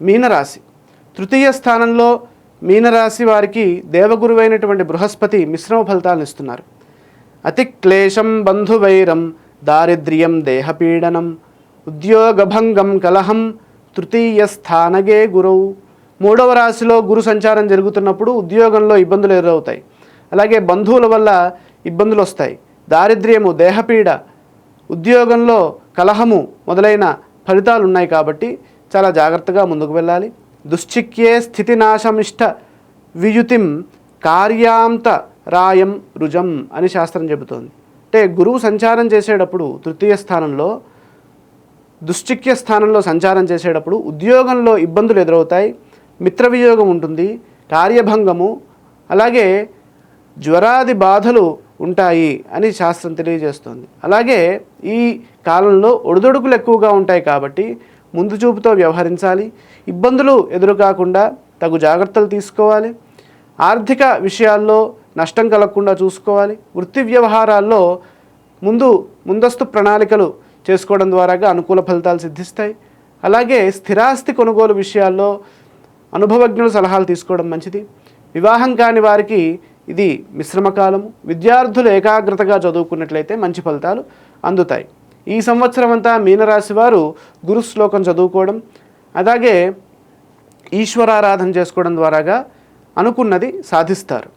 మీనరాశి. తృతీయ స్థానంలో మీనరాశి వారికి దేవగురువైనటువంటి బృహస్పతి మిశ్రమ ఫలితాలను ఇస్తున్నారు. అతి క్లేశం బంధువైరం దారిద్ర్యం దేహపీడనం ఉద్యోగభంగం కలహం తృతీయ స్థానగే గురువు. మూడవ రాశిలో గురు సంచారం జరుగుతున్నప్పుడు ఉద్యోగంలో ఇబ్బందులు ఎదురవుతాయి. అలాగే బంధువుల వల్ల ఇబ్బందులు వస్తాయి. దారిద్ర్యము దేహపీడ ఉద్యోగంలో కలహము మొదలైన ఫలితాలు ఉన్నాయి కాబట్టి చాలా జాగ్రత్తగా ముందుకు వెళ్ళాలి. దుశ్చిక్యే స్థితినాశమిష్ట వియుతిం కార్యాంత రాయం రుజం అని శాస్త్రం చెబుతోంది. అంటే గురువు సంచారం చేసేటప్పుడు తృతీయ స్థానంలో దుశ్చిక్య స్థానంలో సంచారం చేసేటప్పుడు ఉద్యోగంలో ఇబ్బందులు ఎదురవుతాయి మిత్రవియోగం ఉంటుంది కార్యభంగము అలాగే జ్వరాది బాధలు ఉంటాయి అని శాస్త్రం తెలియజేస్తుంది. అలాగే ఈ కాలంలో ఒడిదొడుకులు ఎక్కువగా ఉంటాయి కాబట్టి ముందు చూపుతో వ్యవహరించాలి. ఇబ్బందులు ఎదురుకాకుండా తగు జాగ్రత్తలు తీసుకోవాలి. ఆర్థిక విషయాల్లో నష్టం కలగకుండా చూసుకోవాలి. వృత్తి వ్యవహారాల్లో ముందు ముందస్తు ప్రణాళికలు చేసుకోవడం ద్వారాగా అనుకూల ఫలితాలు సిద్ధిస్తాయి. అలాగే స్థిరాస్తి కొనుగోలు విషయాల్లో అనుభవజ్ఞుల సలహాలు తీసుకోవడం మంచిది. వివాహం కాని వారికి ఇది మిశ్రమ కాలము. విద్యార్థులు ఏకాగ్రతగా చదువుకున్నట్లయితే మంచి ఫలితాలు అందుతాయి. ఈ సంవత్సరం అంతా మీనరాశి వారు గురుశ్లోకం చదువుకోవడం అలాగే ఈశ్వరారాధన చేసుకోవడం ద్వారాగా అనుకున్నది సాధిస్తారు.